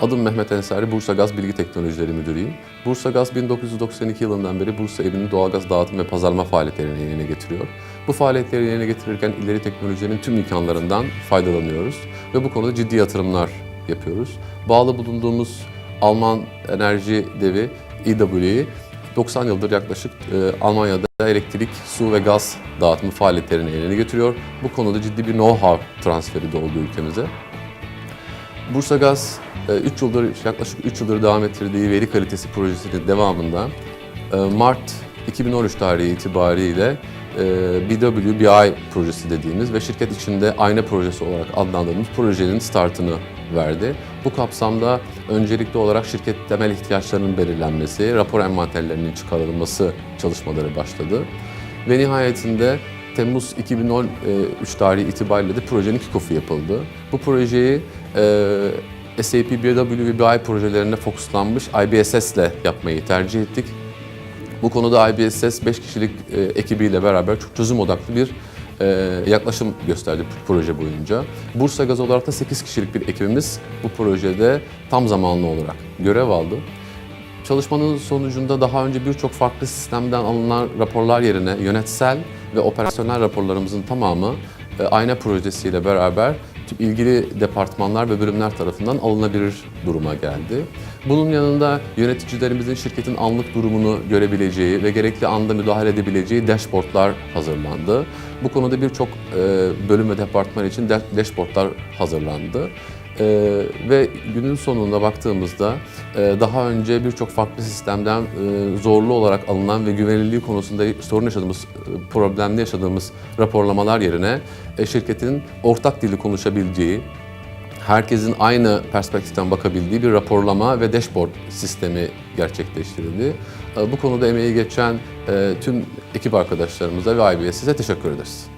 Adım Mehmet Ensari, Bursa Gaz Bilgi Teknolojileri Müdürüyüm. Bursa Gaz 1992 yılından beri Bursa evinin doğalgaz dağıtım ve pazarlama faaliyetlerini yerine getiriyor. Bu faaliyetleri yerine getirirken ileri teknolojilerin tüm imkanlarından faydalanıyoruz ve bu konuda ciddi yatırımlar yapıyoruz. Bağlı bulunduğumuz Alman enerji devi EWE'yi 90 yıldır yaklaşık e, Almanya'da elektrik, su ve gaz dağıtımı faaliyetlerini yerine getiriyor. Bu konuda ciddi bir know-how transferi de oldu ülkemize. Bursa Gaz 3 yıldır yaklaşık 3 yıldır devam ettirdiği veri kalitesi projesinin devamında e, Mart 2013 tarihi itibariyle e, BWBI projesi dediğimiz ve şirket içinde ayna projesi olarak adlandırdığımız projenin startını verdi. Bu kapsamda öncelikli olarak şirket temel ihtiyaçlarının belirlenmesi, rapor envanterlerinin çıkarılması çalışmaları başladı. Ve nihayetinde Temmuz 2013 tarihi itibariyle de projenin kick-off'u yapıldı. Bu projeyi e, SAP BWBI projelerine fokuslanmış IBSS ile yapmayı tercih ettik. Bu konuda IBSS 5 kişilik e, ekibiyle beraber çok çözüm odaklı bir e, yaklaşım gösterdi proje boyunca. Bursa Gaz olarak da 8 kişilik bir ekibimiz bu projede tam zamanlı olarak görev aldı. Çalışmanın sonucunda daha önce birçok farklı sistemden alınan raporlar yerine yönetsel ve operasyonel raporlarımızın tamamı e, ayna projesiyle beraber ilgili departmanlar ve bölümler tarafından alınabilir duruma geldi. Bunun yanında yöneticilerimizin şirketin anlık durumunu görebileceği ve gerekli anda müdahale edebileceği dashboardlar hazırlandı. Bu konuda birçok e, bölüm ve departman için dash- dashboardlar hazırlandı. Ee, ve günün sonunda baktığımızda e, daha önce birçok farklı sistemden e, zorlu olarak alınan ve güvenilirliği konusunda sorun yaşadığımız, e, problemli yaşadığımız raporlamalar yerine şirketin ortak dili konuşabileceği, herkesin aynı perspektiften bakabildiği bir raporlama ve dashboard sistemi gerçekleştirildi. E, Bu konuda emeği geçen e, tüm ekip arkadaşlarımıza ve IBS'e teşekkür ederiz.